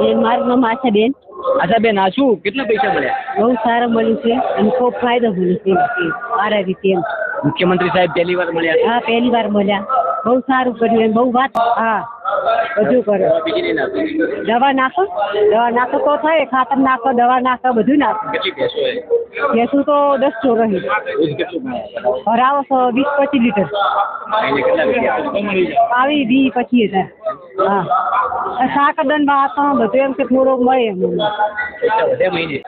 એ મારું નામ આશાબેન અચ્છા બેન આ શું? કેટલા પૈસા મળ્યા બહુ સારા મળ્યું છે અને ખૂબ ફાયદો મળ્યો છે મારા રીતે એમ. મુખ્યમંત્રી સાહેબ પહેલી વાર મળ્યા હા પહેલી વાર મળ્યા. બહુ સારું કર્યું એમ બહુ વાત હા બધું કરો બીજી નહીં નાખી દવા નાખો દવા નાખો તો થાય ખાતર નાખો દવા નાખો બધું નાખો. કેટલી ભેંસો છે ભેંસું તો દસ જો રહી. દૂધ કેટલું મળે ભરાવો છો વીસ પચીસ લીટર. મહિને કેટલા રૂપિયા? આવી વી પચીસ હજાર. હા. શાક દન ભાત બધું એમ કે થોડોક મળે એમ. મહિને?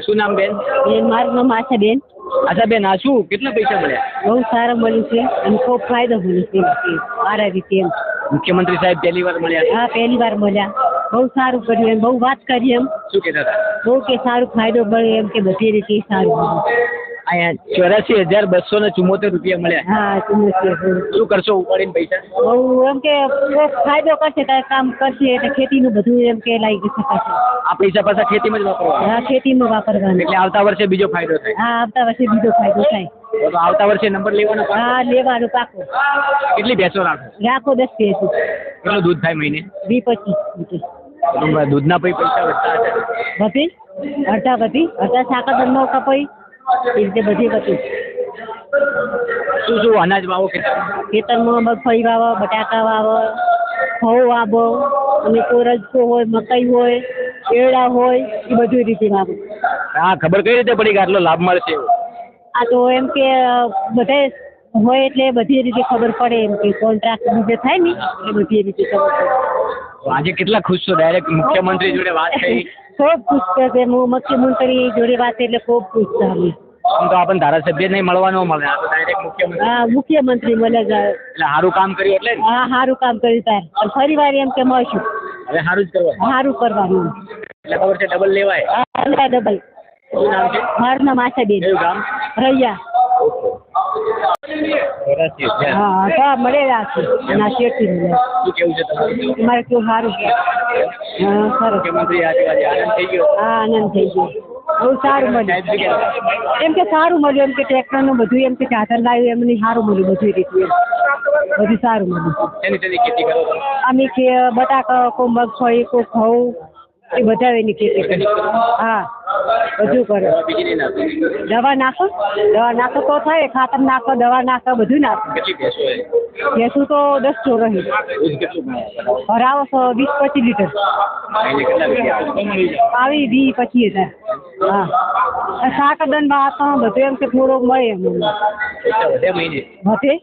શું નામ બેન? એ મારું નામ આશાબેન આશા બેન આ શું? કેટલા પૈસા મળ્યા બહુ સારા મળ્યું છે અને ખૂબ ફાયદો મળ્યો છે મારા રીતે એમ. મુખ્યમંત્રી સાહેબ પહેલી વાર મળ્યા હા પહેલી વાર મળ્યા. બહુ સારું કર્યું એમ બહુ વાત કરી એમ. શું કહેતા હતા? બહુ કે સારું ફાયદો મળે એમ કે બધી રીતે સારું અહીંયા ચોરાસી હજાર બસો ને ચુમ્મોતેર રૂપિયા મળ્યા. હા શું કરશો ઉપાડીને પૈસા? બહુ એમ કે ફાયદો કરશે કાંઈ કામ કરશે એટલે ખેતીનું બધું એમ કે લાગી શકાશે આ પૈસા પાછા ખેતીમાં જ વાપરવા હા ખેતીમાં વાપરવાનું. એટલે આવતા વર્ષે બીજો ફાયદો થાય. હા આવતા વર્ષે બીજો ફાયદો થાય. તો આવતા વર્ષે નંબર લેવાનો. હા લેવાનું પાકો. કેટલી ભેંસો રાખો? રાખો દસ ભેંસું. કેટલું દૂધ થાય મહિને? વી પચીસ દૂધના પછી પૈસા વધતા હશે વધી? અડધા વધી? અડધા સાકર ધંધો કપાઈ એ રીતે બધી બધી. શું શું અનાજ વાવો ખેતરમાં મગફળી વાવો બટાકા વાવો ઘઉં વાવો અને કોરજકો હોય મકાઈ હોય કેળા હોય એ બધી રીતે વાવો. હા ખબર કઈ રીતે પડી કે આટલો લાભ મળશે આ તો એમ કે બધે હોય એટલે બધી રીતે ખબર પડે એમ કે કોન્ટ્રાક્ટ બીજે થાય ને એ બધી રીતે ખબર પડે. આજે કેટલા ખુશ છો? ડાયરેક્ટ મુખ્યમંત્રી જોડે વાત થઈ. ખૂબ ખુશ છે હું મુખ્યમંત્રી જોડે વાત એટલે ખૂબ ખુશ છે અમે. આમ તો આપણને ધારાસભ્ય નહીં મળવા ન મળે આ તો ડાયરેક્ટ મુખ્યમંત્રી. હા મુખ્યમંત્રી મળે એટલે સારું કામ કર્યું એટલે હા સારું કામ કર્યું તાર ફરી વાર એમ કે મળશું. હવે સારું જ કરવાનું. સારું કરવાનું. એટલે ખબર છે ડબલ લેવાય. હા ડબલ શું નામ છે? મારું નામ આશાબેન. ગામ? રૈયા. હા આ મળેલા છે. આ શેઠી મળે શું કેવું સારું છે. હા ગયો. હા આનંદ થઈ ગયો. બહુ સારું મળ્યું. એમ કે સારું મળ્યું એમ કે ટ્રેક્ટરનું બધું એમ કે સાધન લાવ્યું એમને સારું મળ્યું બધું રીતે એમ. બધું સારું મળ્યું. અમે કે બટાકા કો મગફળી કો ઘઉં એ બધા એની ખેતી કરી હા. બધું કરે. દવા નાખો? દવા નાખો તો થાય ખાતર નાખો દવા નાખો બધું નાખો. ભેસું તો દસ ચો રહી ભરાવો વીસ પચીસ લીટર. આવી વી પચીસ હજાર. હા. શાક દન ભાત બધું એમ કે થોડોક મળે એમ. વધે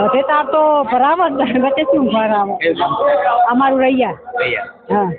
વધે? તાર તો ભરાવો જ. વચ્ચે શું ભરાવો? અમારું રહ્યા. હા.